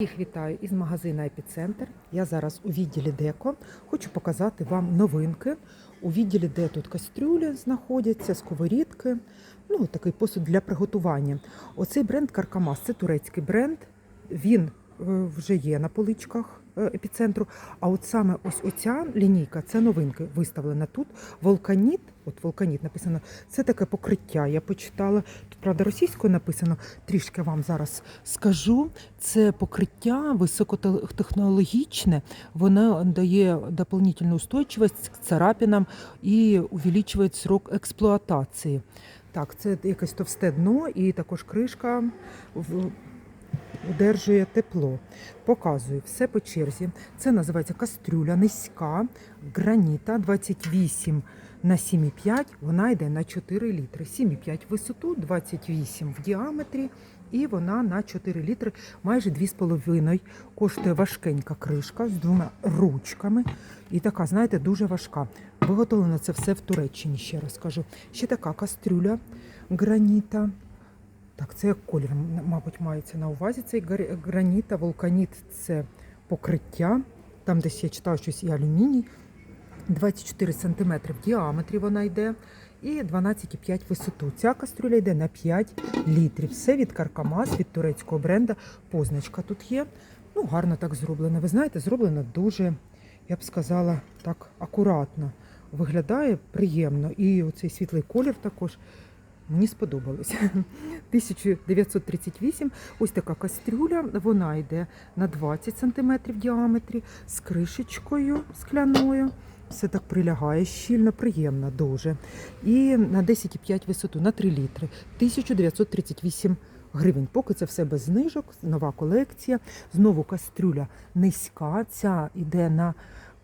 Їх вітаю із магазину Епіцентр. Я зараз у відділі Деко. Хочу показати вам новинки. У відділі, де тут кастрюлі знаходяться, сковорідки, ну такий посуд для приготування. Оцей бренд Каркамас це турецький бренд. Він е, вже є на поличках епіцентру. А от саме ось оця лінійка це новинки виставлена тут. Волканіт, от волканіт написано, це таке покриття. Я почитала. Тут правда російською написано. Трішки вам зараз скажу. Це покриття високотехнологічне. Воно дає дополнительну устойчивість к царапинам і увеличує срок експлуатації. Так, це якесь товсте дно і також кришка удержує тепло. Показую все по черзі. Це називається кастрюля низька, граніта 28 на 7,5. Вона йде на 4 літри. 7,5 висоту, 28 в діаметрі. І вона на 4 літри, майже 2,5. Коштує важкенька кришка з двома ручками. І така, знаєте, дуже важка. Виготовлено це все в Туреччині, ще раз кажу. Ще така кастрюля граніта. Так, це як колір, мабуть, мається на увазі. Цей граніт, а вулканіт це покриття. Там десь я читала щось і алюміній. 24 см в діаметрі вона йде і 12,5 висоту. Ця кастрюля йде на 5 літрів. Все від Каркамас, від турецького бренда. Позначка тут є. Ну, гарно так зроблено. Ви знаєте, зроблено дуже, я б сказала, так акуратно. Виглядає приємно. І оцей світлий колір також мені сподобалось. 1938. Ось така кастрюля. Вона йде на 20 см в діаметрі з кришечкою скляною. Все так прилягає щільно, приємно дуже. І на 10,5 висоту, на 3 літри. 1938 гривень. Поки це все без знижок, нова колекція. Знову кастрюля низька. Ця йде на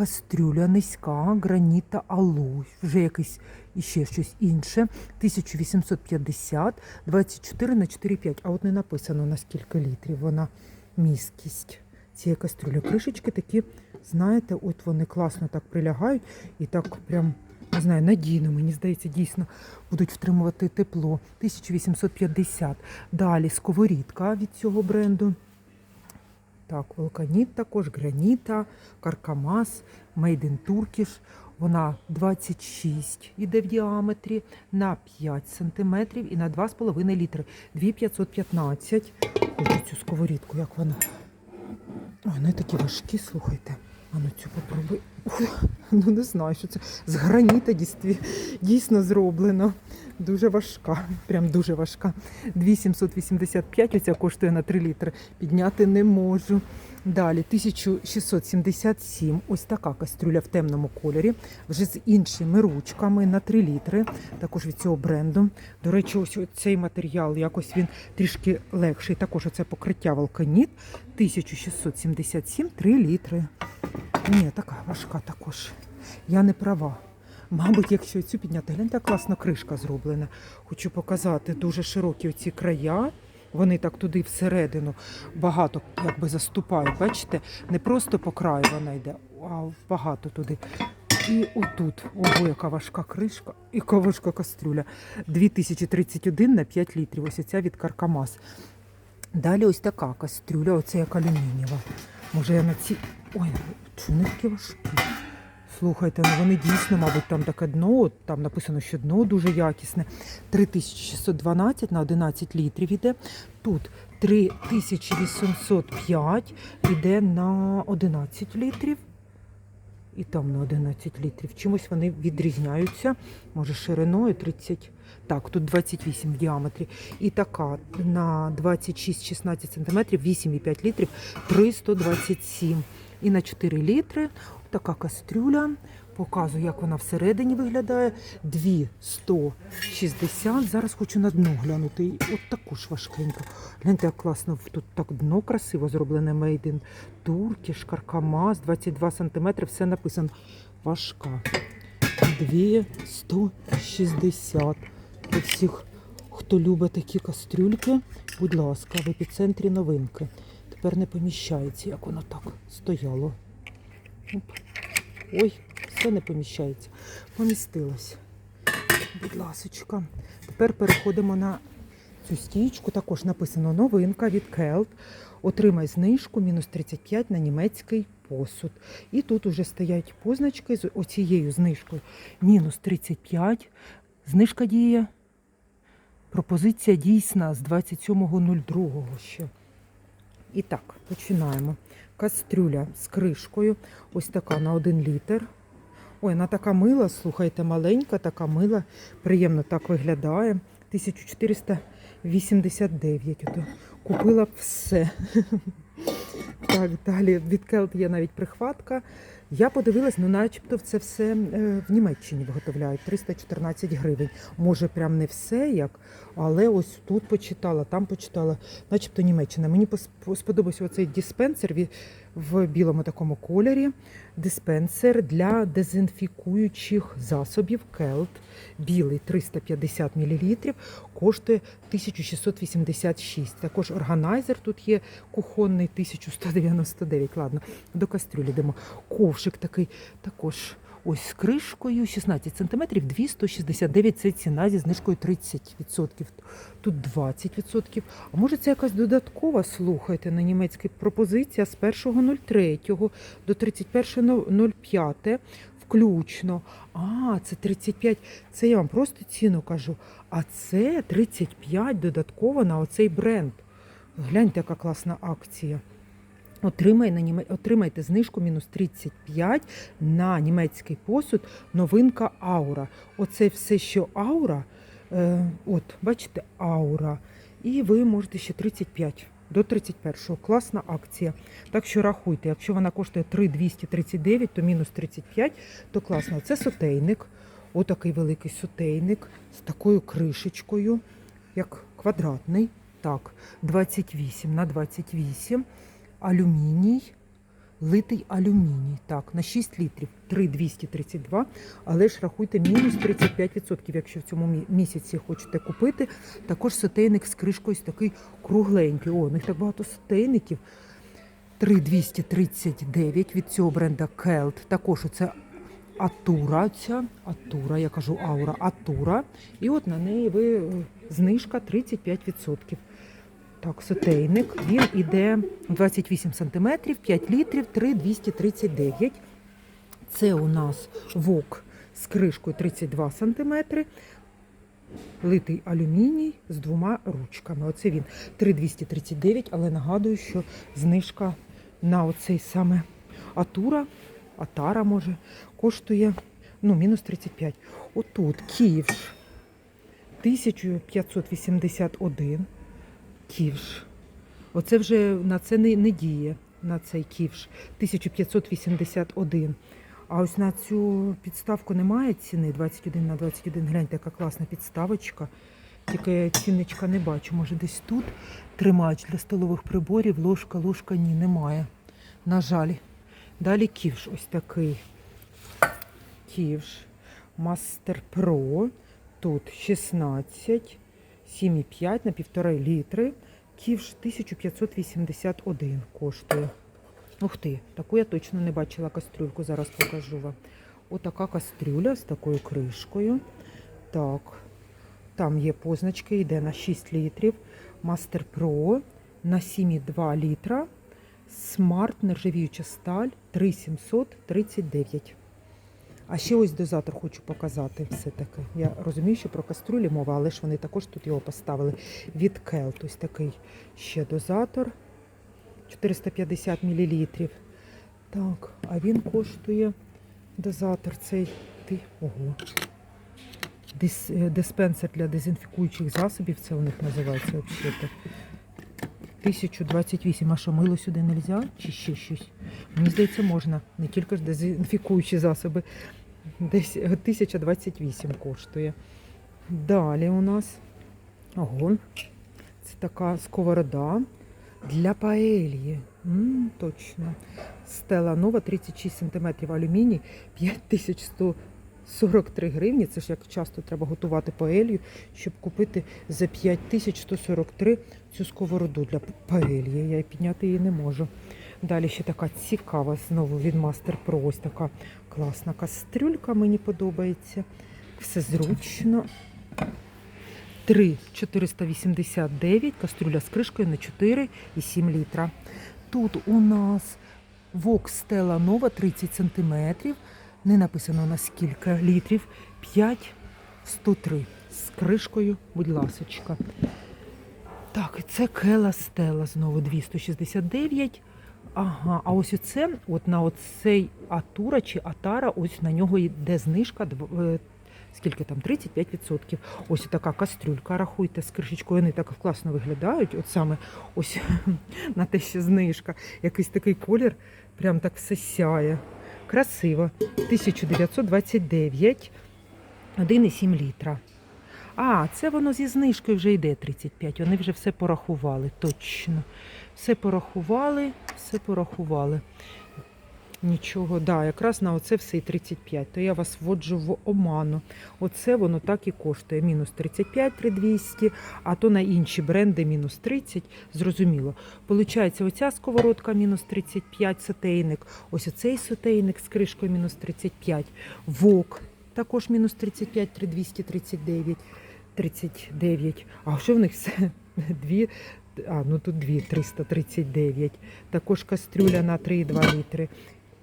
кастрюля низька, граніта алу. Вже якийсь іще щось інше. 1850, 24 на 4,5. А от не написано на скільки літрів вона міськість цієї кастрюлі. Кришечки такі, знаєте, от вони класно так прилягають і так прям. Не знаю, надійно, мені здається, дійсно будуть втримувати тепло. 1850. Далі сковорідка від цього бренду. Так, Волканіт також, граніта, Каркамас, in Turkish. Вона 26 іде в діаметрі на 5 сантиметрів і на 2,5 літри. 2,515. Хочу цю сковорідку, як вона. Вони такі важкі, слухайте. А ну цю попробуй. Ну не знаю, що це. З граніта дійсно зроблено. Дуже важка, прям дуже важка. 2785, оця коштує на 3 літри. Підняти не можу. Далі 1677. Ось така кастрюля в темному кольорі, вже з іншими ручками на 3 літри. Також від цього бренду. До речі, ось цей матеріал, якось він трішки легший. Також оце покриття Волканіт. 1677, 3 літри. Ні, така важка також. Я не права. Мабуть, якщо цю підняти, гляньте, як класно кришка зроблена. Хочу показати дуже широкі оці края. Вони так туди всередину багато якби заступають. Бачите, не просто по краю вона йде, а багато туди. І отут, ого, яка важка кришка, і важка кастрюля. 2031 на 5 літрів. Ось ця від Каркамас. Далі ось така кастрюля, оце як алюмінієва. Може я на ці. Ой, не такі важкі? Слухайте, ну вони дійсно, мабуть, там таке дно, там написано, що дно дуже якісне. 3612 на 11 літрів іде. Тут 3805 іде на 11 літрів. І там на 11 літрів. Чимось вони відрізняються. Може, шириною 30. Так, тут 28 в діаметрі. І така на 26-16 см, 8,5 літрів, 327. І на 4 літри така кастрюля. Показую, як вона всередині виглядає. 2,160. Зараз хочу на дно глянути. І От таку ж важкеньку. Гляньте, як класно. Тут так дно красиво зроблене. Made in Turkish, Каркамаз, 22 см. Все написано. Важка. 2,160. Для всіх, хто любить такі кастрюльки, будь ласка, в епіцентрі новинки. Тепер не поміщається, як воно так стояло. Ой, все не поміщається. Помістилось. Будь ласочка. Тепер переходимо на цю стічку. Також написано новинка від Келт. Отримай знижку мінус 35 на німецький посуд. І тут уже стоять позначки з оцією знижкою. Мінус 35. Знижка діє. Пропозиція дійсна з 27.02 ще. І так, починаємо. Кастрюля з кришкою. Ось така на 1 літр. Ой, вона така мила, слухайте, маленька, така мила. Приємно так виглядає. 1489. Ото. Купила б все. Так, далі від Келт є навіть прихватка. Я подивилась, ну начебто це все е, в Німеччині виготовляють 314 гривень. Може, прям не все як, але ось тут почитала, там почитала, начебто Німеччина. Мені сподобався оцей диспенсер в білому такому кольорі. Диспенсер для дезінфікуючих засобів Келт. Білий 350 мл, коштує 1686. Також органайзер тут є кухонний 1199. Ладно, до кастрюлі йдемо. Ковшик такий також ось з кришкою 16 см, 269 це ціна зі знижкою 30%. Тут 20%. А може це якась додаткова, слухайте, на німецькій пропозиція з 1.03 до 31.05 включно. А, це 35. Це я вам просто ціну кажу. А це 35 додатково на оцей бренд. Гляньте, яка класна акція. Отримай на німе... Отримайте знижку мінус 35 на німецький посуд. Новинка Аура. Оце все, що Аура. Е, от, бачите, Аура. І ви можете ще 35 до 31-го. Класна акція. Так що рахуйте, якщо вона коштує 3,239, то мінус 35, то класно. Це сотейник. Отакий великий сотейник з такою кришечкою, як квадратний. Так, 28 на 28 алюміній, литий алюміній. Так, на 6 літрів 3,232, але ж рахуйте мінус 35%, якщо в цьому місяці хочете купити. Також сотейник з кришкою такий кругленький. О, у них так багато сотейників. 3,239 від цього бренда Келт. Також оце Атура, ця Атура, я кажу аура, Атура. І от на неї ви е, знижка 35%. Так, сотейник. Він іде 28 см, 5 літрів, 3,239. Це у нас вок з кришкою 32 см. Литий алюміній з двома ручками. Оце він 3,239, але нагадую, що знижка на оцей саме Атура, Атара може, коштує ну, мінус 35. Отут Київш 1581. Ківш. Оце вже на це не, не діє, на цей ківш. 1581. А ось на цю підставку немає ціни 21 на 21. Гляньте, яка класна підставочка. Тільки я цінничка не бачу. Може десь тут тримач для столових приборів, ложка, ложка ні, немає. На жаль. Далі ківш ось такий. Ківш. Мастер Про. Тут 16, 7,5 на 1,5 літри. Ківш 1581 коштує. Ух ти, таку я точно не бачила кастрюльку, зараз покажу вам. Отака кастрюля з такою кришкою. Так, там є позначки, йде на 6 літрів. Мастер Pro на 7,2 літра. Смарт нержавіюча сталь 3739. А ще ось дозатор хочу показати все-таки. Я розумію, що про кастрюлі мова, але ж вони також тут його поставили. Від Келт ось такий ще дозатор 450 мл. Так, а він коштує дозатор цей. Ого. Дис, е, диспенсер для дезінфікуючих засобів, це у них називається взагалі. 1028. А що мило сюди не можна? Чи ще щось? Мені здається, можна. Не тільки ж дезінфікуючі засоби. Десь 1028 коштує. Далі у нас ого, це така сковорода для паельї. М, точно. Стела нова 36 см алюміній, 5143 гривні. Це ж як часто треба готувати паелью, щоб купити за 5143 цю сковороду для паельї. Я підняти її не можу. Далі ще така цікава знову від Master Pro. Ось така класна кастрюлька, мені подобається. Все зручно. 3 489, кастрюля з кришкою на 4,7 літра. Тут у нас Stella Nova 30 см. Не написано на скільки літрів. 5,103 з кришкою, будь ласочка. Так, це Кела Стела знову 269. Ага, а ось оце, от на оцей Атура чи Атара, ось на нього йде знижка. е, Скільки там? 35%. Ось така кастрюлька, рахуйте з кришечкою. Вони так класно виглядають. От саме ось на те, що знижка. Якийсь такий колір, прям так все сяє. Красиво. 1929, 1,7 літра. А, це воно зі знижкою вже йде 35. Вони вже все порахували, точно. Все порахували, все порахували. Нічого, да, якраз на оце все і 35. То я вас вводжу в оману. Оце воно так і коштує. Мінус 35 3200, а то на інші бренди мінус 30. Зрозуміло. Получається, оця сковородка мінус 35 сотейник. Ось оцей сотейник з кришкою мінус 35. Вок також мінус 35 3239. 39. А що в них все? Дві. А, ну тут дві 339. Також кастрюля на 3,2 літри.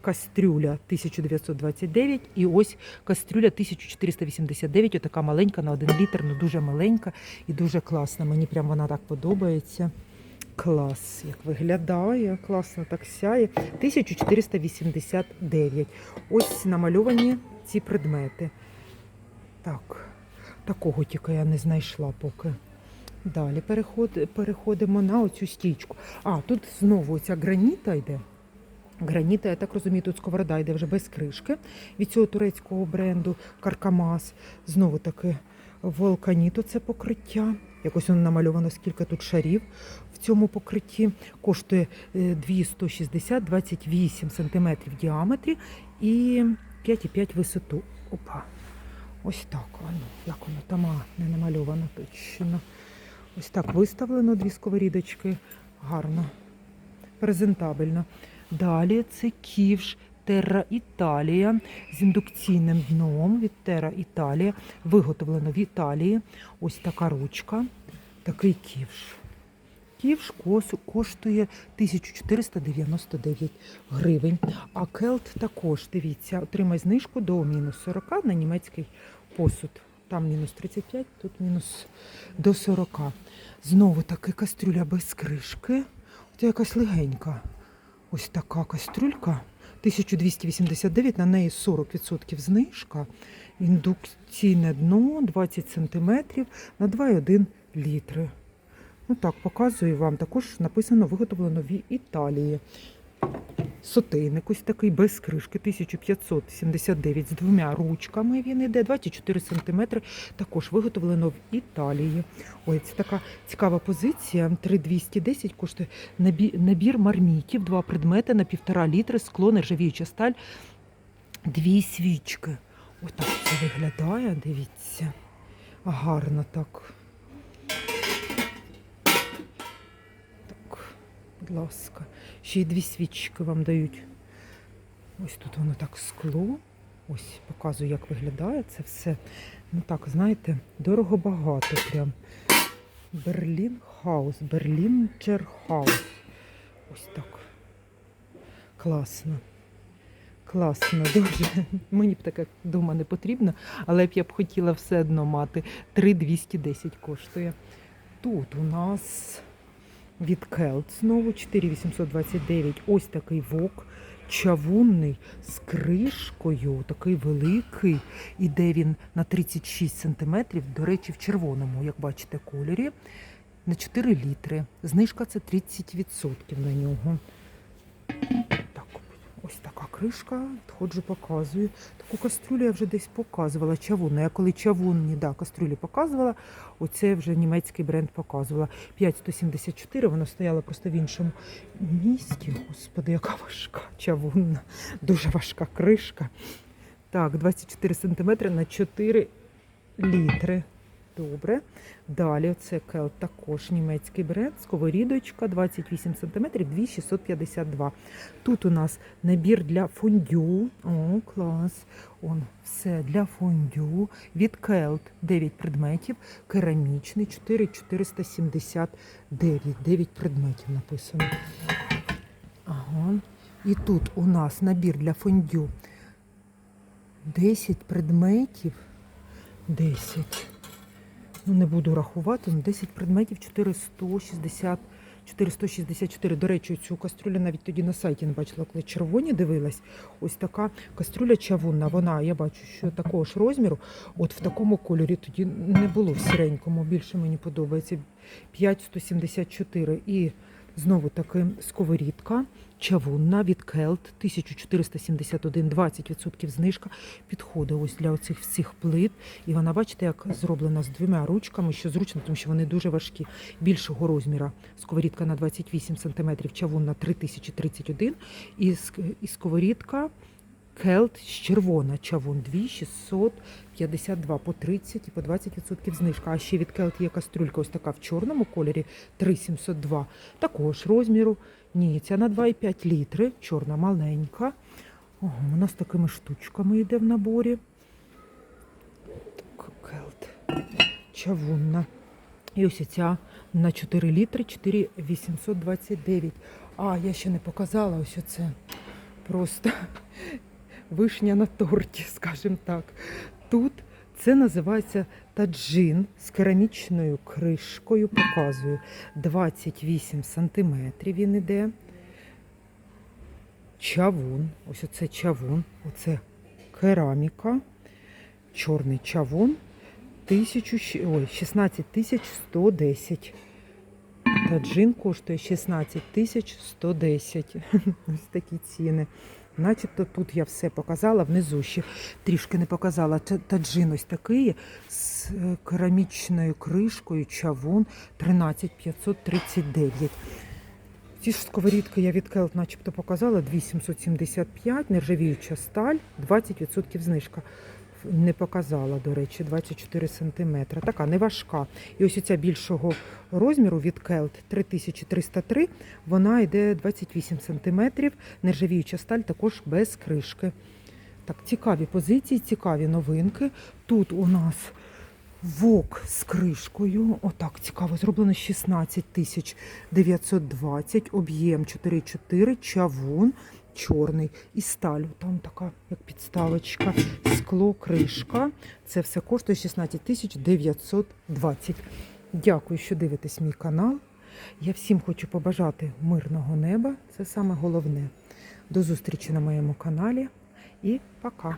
Кастрюля 1929 і ось кастрюля 1489, отака маленька на 1 літр, ну дуже маленька і дуже класна. Мені прям вона так подобається. Клас, як виглядає, класно так сяє. 1489. Ось намальовані ці предмети. Так, такого тільки я не знайшла поки. Далі переход, переходимо на оцю стічку. А, тут знову ця граніта йде. Граніта, я так розумію, тут сковорода йде вже без кришки від цього турецького бренду Каркамас. Знову таки волканіто це покриття. Якось воно намальовано, скільки тут шарів в цьому покритті. Коштує е, 260, 28 см в діаметрі і 5,5 висоту. Опа. Ось так воно. Як воно там не намальовано точно. Ось так виставлено дві сковорідочки. Гарно, презентабельно. Далі це ківш Терра Італія з індукційним дном від Терра Італія. Виготовлено в Італії. Ось така ручка, такий ківш. Ківш коштує 1499 гривень. А келт також, дивіться, отримай знижку до мінус 40 на німецький посуд. Там мінус 35, тут мінус до 40. Знову таки кастрюля без кришки. Це якась легенька. Ось така кастрюлька. 1289, на неї 40% знижка. Індукційне дно 20 см на 2,1 літри. Ну так, показую вам. Також написано виготовлено в Італії. Сотейник ось такий без кришки, 1579 з двома ручками він іде, 24 см, також виготовлено в Італії. Ой, це така цікава позиція. 3210 коштує набі- набір мармітів, два предмети на півтора літри, скло, нержавіюча сталь, дві свічки. Ось так це виглядає, дивіться. Гарно. Так, будь ласка. Ще й дві свічки вам дають. Ось тут воно так скло. Ось показую, як виглядає це все. Ну так, знаєте, дорого багато прям. Берлін Хаус, Берлінджер Хаус. Ось так. Класно. Класно, дуже. Мені б таке вдома не потрібно, але б я б хотіла все одно мати. 3,210 коштує. Тут у нас від Келт знову 4829. Ось такий вок. Чавунний з кришкою, такий великий. Іде він на 36 см, до речі, в червоному, як бачите, кольорі. На 4 літри. Знижка це 30% на нього. Ось така кришка. Ходжу, показую. Таку кастрюлю я вже десь показувала. Чавунна. Я коли чавунні да, кастрюлі показувала, оце вже німецький бренд показувала. 5,174, вона стояла просто в іншому місті. Господи, яка важка чавунна. Дуже важка кришка. Так, 24 см на 4 літри. Добре. Далі це Келт також німецький бренд, сковорідочка 28 см, 2652. Тут у нас набір для фондю. О, клас. Он все для фондю. Від Келт 9 предметів, керамічний 4479. 9 предметів написано. Ага. І тут у нас набір для фондю 10 предметів. 10. Ну, не буду рахувати, ну 10 предметів 460, 464. До речі, цю кастрюлю навіть тоді на сайті не бачила, коли червоні дивилась. Ось така кастрюля чавунна. Вона, я бачу, що такого ж розміру. От в такому кольорі тоді не було в сіренькому. Більше мені подобається 5,174. І знову таки сковорідка чавунна від Келт 1471, 20% знижка. Підходить ось для оцих всіх плит. І вона, бачите, як зроблена з двома ручками, що зручно, тому що вони дуже важкі. Більшого розміра. Сковорідка на 28 см, чавунна 3031 і, ск- і сковорідка Келт з червона чавун 2652 по 30 і по 20% знижка. А ще від Келт є кастрюлька ось така в чорному кольорі 3702. Також розміру. Ні, ця на 2,5 літри, чорна маленька. Ого, вона з такими штучками йде в наборі. Так, Келт. Чавунна. І ось ця на 4 літри 4,829. А, я ще не показала ось оце. Просто вишня на торті, скажімо так. Тут це називається таджин з керамічною кришкою. Показую 28 сантиметрів він іде. Чавун. Ось оце чавун. Оце кераміка. Чорний чавун. Тисячу, щ- ой, 16 110. Таджин коштує 16 110. Ось такі ціни. Начебто тут я все показала, внизу ще трішки не показала. Та- Таджин ось такий з е, керамічною кришкою, чавун 13539. Ті ж сковорідки я від Келт начебто показала 2775, нержавіюча сталь, 20% знижка. Не показала, до речі, 24 см. Така не важка. І ось ця більшого розміру від Келт 3303, вона йде 28 см, нержавіюча сталь також без кришки. Так, цікаві позиції, цікаві новинки. Тут у нас вок з кришкою. Отак цікаво, зроблено 16 920, об'єм 4,4, чавун чорний і сталь. Там така, як підставочка, скло, кришка. Це все коштує 16 тисяч 920. Дякую, що дивитесь мій канал. Я всім хочу побажати мирного неба. Це саме головне. До зустрічі на моєму каналі і пока.